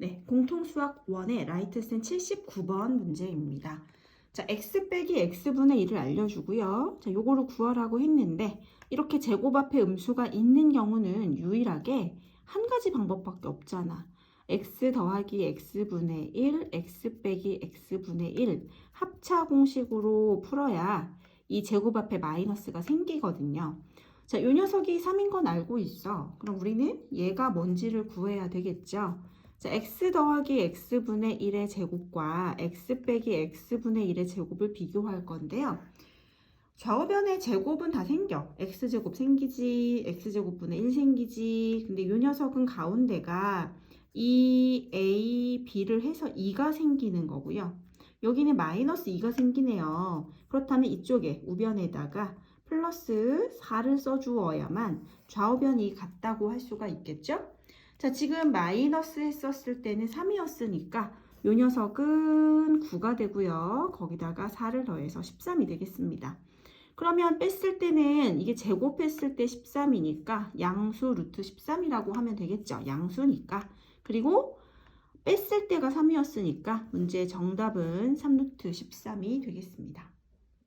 네, 공통수학 1의 라이트센 79번 문제입니다. 자, x 빼기 x분의 1을 알려주고요. 자, 요거를 구하라고 했는데 이렇게 제곱 앞에 음수가 있는 경우는 유일하게 한 가지 방법밖에 없잖아. x 더하기 x분의 1, x 빼기 x분의 1 합차 공식으로 풀어야 이 제곱 앞에 마이너스가 생기거든요. 자, 요 녀석이 3인 건 알고 있어. 그럼 우리는 얘가 뭔지를 구해야 되겠죠. 자, x 더하기 x분의 1의 제곱과 x 빼기 x분의 1의 제곱을 비교할 건데요. 좌우변의 제곱은 다 생겨. x제곱 생기지, x제곱분의 1 생기지. 근데 이 녀석은 가운데가 2a, b를 해서 2가 생기는 거고요. 여기는 마이너스 2가 생기네요. 그렇다면 이쪽에 우변에다가 플러스 4를 써주어야만 좌우변이 같다고 할 수가 있겠죠? 자, 지금 마이너스 했었을 때는 3이었으니까 요 녀석은 9가 되고요. 거기다가 4를 더해서 13이 되겠습니다. 그러면 뺐을 때는 이게 제곱했을 때 13이니까 양수 루트 13이라고 하면 되겠죠. 양수니까. 그리고 뺐을 때가 3이었으니까 문제의 정답은 3루트 13이 되겠습니다.